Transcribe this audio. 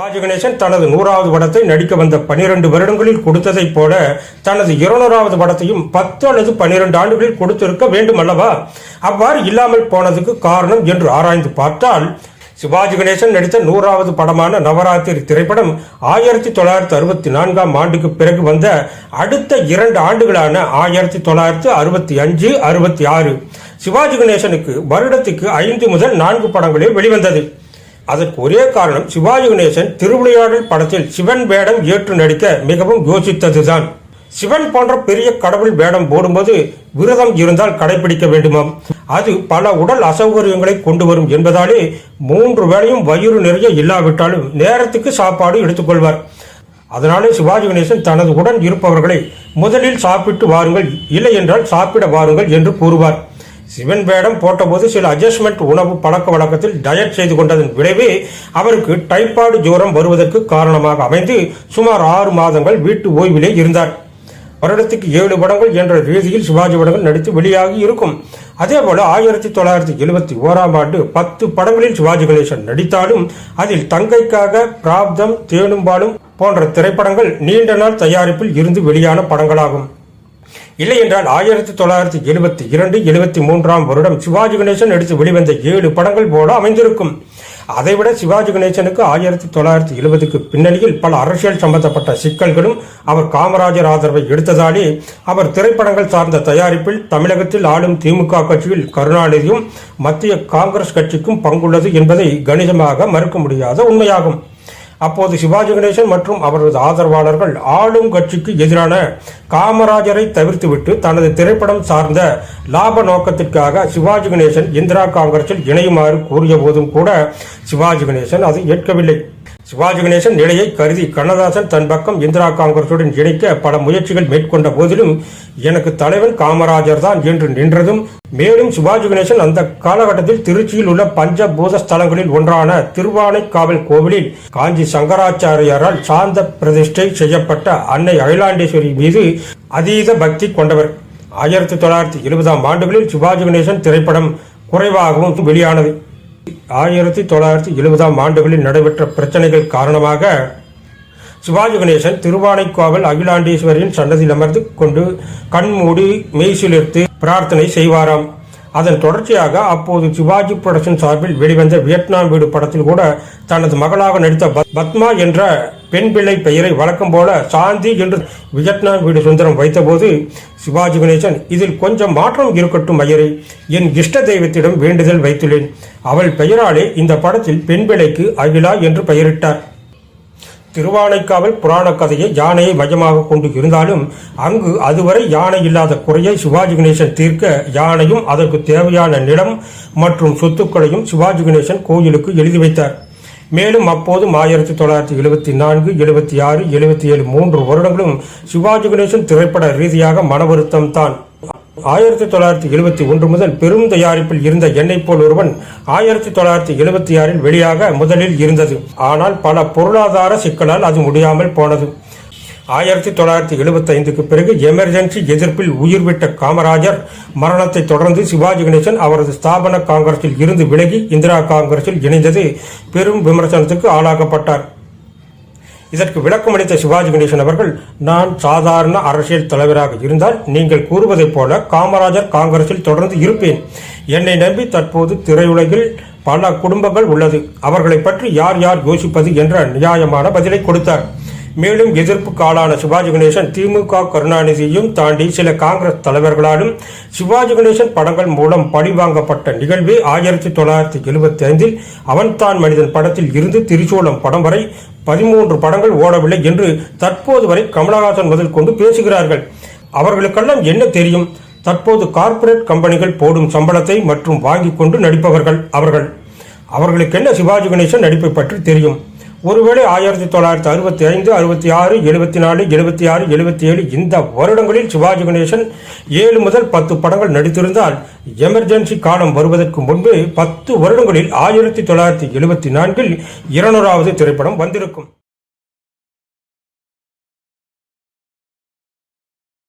சிவாஜி தனது நூறாவது படத்தை நடிக்க வந்த பனிரெண்டு வருடங்களில் கொடுத்ததைப் போல தனது இருநூறாவது படத்தையும் பத்து அல்லது பனிரெண்டு ஆண்டுகளில் கொடுத்திருக்க வேண்டும் அல்லவா? அவ்வாறு இல்லாமல் போனதுக்கு காரணம் என்று ஆராய்ந்து பார்த்தால் சிவாஜி கணேசன் நடித்த நூறாவது படமான நவராத்திரி திரைப்படம் ஆயிரத்தி தொள்ளாயிரத்தி அறுபத்தி நான்காம் ஆண்டுக்கு பிறகு வந்த அடுத்த இரண்டு ஆண்டுகளான ஆயிரத்தி தொள்ளாயிரத்தி அறுபத்தி அஞ்சு அறுபத்தி ஆறு. சிவாஜி கணேசனுக்கு வருடத்துக்கு ஐந்து முதல் நான்கு படங்களே வெளிவந்தது. அதற்கு ஒரே காரணம் சிவாஜி கணேசன் திருவிளையாடல் படத்தில் சிவன் வேடம் ஏற்று நடிக்க மிகவும் யோசித்ததுதான். சிவன் போன்ற பெரிய கடவுள் வேடம் போடும்போது விரதம் இருந்தால் கடைபிடிக்க வேண்டுமாம். அது பல உடல் அசௌகரியங்களை கொண்டு வரும் என்பதாலே மூன்று வேளையும் வயிறு நிறைய இல்லாவிட்டாலும் நேரத்துக்கு சாப்பாடு எடுத்துக்கொள்வார். அதனாலே சிவாஜி கணேசன் தனது உடன் இருப்பவர்களை முதலில் சாப்பிட்டு வாருங்கள் இல்லை என்றால் சாப்பிட வாருங்கள் என்று கூறுவார். சிவன் வேடம் போட்டபோது சில அட்ஜஸ்ட்மெண்ட் உணவு பழக்க வழக்கத்தில் டயட் செய்து கொண்டதன் விளைவே அவருக்கு டைபாய்டு ஜோரம் வருவதற்கு காரணமாக அமைந்து சுமார் ஆறு மாதங்கள் வீட்டு ஓய்விலே இருந்தார். வருடத்துக்கு ஏழு படங்கள் என்ற ரீதியில் சிவாஜி படங்கள் நடித்து வெளியாகி இருக்கும். அதே போல ஆயிரத்தி தொள்ளாயிரத்தி எழுபத்தி ஓராம் ஆண்டு பத்து படங்களில் சிவாஜி கணேசன் நடித்தாலும் அதில் தங்கைக்காக பிராப்தம் தேனும்பாலும் போன்ற திரைப்படங்கள் நீண்ட நாள் தயாரிப்பில் இருந்து வெளியான படங்களாகும். இல்லை என்றால் ஆயிரத்தி தொள்ளாயிரத்தி எழுபத்தி இரண்டு எழுபத்தி மூன்றாம் வருடம் சிவாஜி கணேசன் நடித்து வெளிவந்த ஏழு படங்கள் போல அமைந்திருக்கும். அதைவிட சிவாஜி கணேசனுக்கு ஆயிரத்தி தொள்ளாயிரத்தி எழுபதுக்கு பின்னணியில் பல அரசியல் சம்பந்தப்பட்ட சிக்கல்களும் அவர் காமராஜர் ஆதரவை எடுத்ததாலே அவர் திரைப்படங்கள் சார்ந்த தயாரிப்பில் தமிழகத்தில் ஆளும் திமுக கட்சியில் கருணாநிதியும் மத்திய காங்கிரஸ் கட்சிக்கும் பங்குள்ளது என்பதை கணிசமாக மறுக்க முடியாத உண்மையாகும். அப்போது சிவாஜி கணேசன் மற்றும் அவரது ஆதரவாளர்கள் ஆளும் கட்சிக்கு எதிரான காமராஜரை தவிர்த்துவிட்டு தனது திரைப்படம் சார்ந்த லாப நோக்கத்திற்காக சிவாஜி கணேசன் இந்திரா காங்கிரஸில் இணையுமாறு கூறிய போதும் கூட சிவாஜி கணேசன் அதை ஏற்கவில்லை. சிவாஜி கணேசன் நிலையை கருதி கண்ணதாசன் தன் பக்கம் இந்திரா காங்கிரசுடன் இணைக்க பல முயற்சிகள் மேற்கொண்ட போதிலும் எனக்கு தலைவன் காமராஜர் தான் என்று நின்றதும் மேலும் சிவாஜி கணேசன் அந்த காலகட்டத்தில் திருச்சியில் உள்ள பஞ்சபூத ஸ்தலங்களில் ஒன்றான திருவானைக்காவல் கோவிலில் காஞ்சி சங்கராச்சாரியாரால் சாந்த பிரதிஷ்டை செய்யப்பட்ட அன்னை அகிலாண்டேஸ்வரி மீது அதீத பக்தி கொண்டவர். ஆயிரத்தி தொள்ளாயிரத்தி எழுபதாம் ஆண்டுகளில் சிவாஜி கணேசன் திரைப்படம் குறைவாகவும் வெளியானது. ஆயிரத்தி தொள்ளாயிரத்தி எழுபதாம் ஆண்டுகளில் நடைபெற்ற பிரச்சனைகள் காரணமாக சிவாஜி கணேசன் திருவானைக்காவல் அகிலாண்டேஸ்வரியின் சன்னதியில் அமர்ந்து கொண்டு கண்மூடி மெய்சிலிர்த்து பிரார்த்தனை செய்வாராம். அதன் தொடர்ச்சியாக அப்போது சிவாஜி புரொடக்ஷன் சார்பில் வெளிவந்த வியட்நாம் வீடு படத்தில் கூட தனது மகளாக நடித்த பத்- பத்மா என்ற பெண் பிள்ளை பெயரை வழக்கம் போல சாந்தி என்று வியட்நாம் வீடு சுந்தரம் வைத்தபோது சிவாஜி கணேசன் இதில் கொஞ்சம் மாற்றம் இருக்கட்டும் ஐயரே என் இஷ்ட தெய்வத்திடம் வேண்டுதல் வைத்துள்ளேன். அவள் பெயராலே இந்த படத்தில் பெண் பிள்ளைக்கு அகிலா என்று பெயரிட்டார். திருவானைக்காவல் புராண கதையை யானையை மையமாக கொண்டு இருந்தாலும் அங்கு அதுவரை யானை இல்லாத குறையை சிவாஜி கணேசன் தீர்க்க யானையும் அதற்கு தேவையான நிலம் மற்றும் சொத்துக்களையும் சிவாஜி கணேசன் கோயிலுக்கு எழுதி வைத்தார். மேலும் அப்போதும் ஆயிரத்தி தொள்ளாயிரத்தி எழுபத்தி நான்கு எழுபத்தி ஆறு எழுபத்தி ஏழு மூன்று வருடங்களும் சிவாஜி கணேசன் திரைப்பட ரீதியாக மன வருத்தம் தான். ஆயிரத்தி தொள்ளாயிரத்தி எழுபத்தி ஒன்று முதல் பெரும் தயாரிப்பில் இருந்த எண்ணெய் போல் ஒருவன் ஆயிரத்தி தொள்ளாயிரத்தி எழுபத்தி ஆறில் வெளியாக முதலில் இருந்தது. ஆனால் பல பொருளாதார சிக்கலால் அது முடியாமல் போனது. ஆயிரத்தி தொள்ளாயிரத்தி எழுபத்தி ஐந்துக்கு பிறகு எமர்ஜென்சி எதிர்ப்பில் உயிர் விட்ட காமராஜர் மரணத்தை தொடர்ந்து சிவாஜி கணேசன் அவரது ஸ்தாபன காங்கிரஸில் இருந்து விலகி இந்திரா காங்கிரஸில் இணைந்தது பெரும் விமர்சனத்துக்கு ஆளாக்கப்பட்டார். இதற்கு விளக்கமளித்த சிவாஜி கணேசன் அவர்கள் நான் சாதாரண அரசியல் தலைவராக இருந்தால் நீங்கள் கூறுவதைப் போல காமராஜர் காங்கிரஸில் தொடர்ந்து இருப்பேன். என்னை நம்பி தற்போது திரையுலகில் பல குடும்பங்கள் உள்ளது. அவர்களை பற்றி யார் யார் யோசிப்பது என்ற நியாயமான பதிலை கொடுத்தார். மேலும் எதிர்ப்புக்கு ஆளான சிவாஜி கணேசன் திமுக கருணாநிதியையும் தாண்டி சில காங்கிரஸ் தலைவர்களாலும் சிவாஜி கணேசன் படங்கள் மூலம் பழிவாங்கப்பட்ட நிகழ்வு ஆயிரத்தி தொள்ளாயிரத்தி எழுபத்தி ஐந்தில் அவன்தான் மனிதன் படத்தில் இருந்து திரிசூலம் படம் வரை பதிமூன்று படங்கள் ஓடவில்லை என்று தற்போது வரை கமலஹாசன் முதல் கொண்டு பேசுகிறார்கள். அவர்களுக்கெல்லாம் என்ன தெரியும்? தற்போது கார்ப்பரேட் கம்பெனிகள் போடும் சம்பளத்தை மற்றும் வாங்கிக் கொண்டு நடிப்பவர்கள் அவர்கள். அவர்களுக்கு என்ன சிவாஜி கணேசன் நடிப்பை பற்றி தெரியும்? ஒருவேளை ஆயிரத்தி தொள்ளாயிரத்தி அறுபத்தி ஐந்து அறுபத்தி ஆறு எழுபத்தி நாலு எழுபத்தி ஆறு எழுபத்தி ஏழு இந்த வருடங்களில் சிவாஜி கணேசன் ஏழு முதல் பத்து படங்கள் நடித்திருந்தால் எமர்ஜென்சி காலம் வருவதற்கு முன்பு பத்து வருடங்களில் ஆயிரத்தி தொள்ளாயிரத்தி எழுபத்தி நான்கில் இருநூறாவது திரைப்படம் வந்திருக்கும்.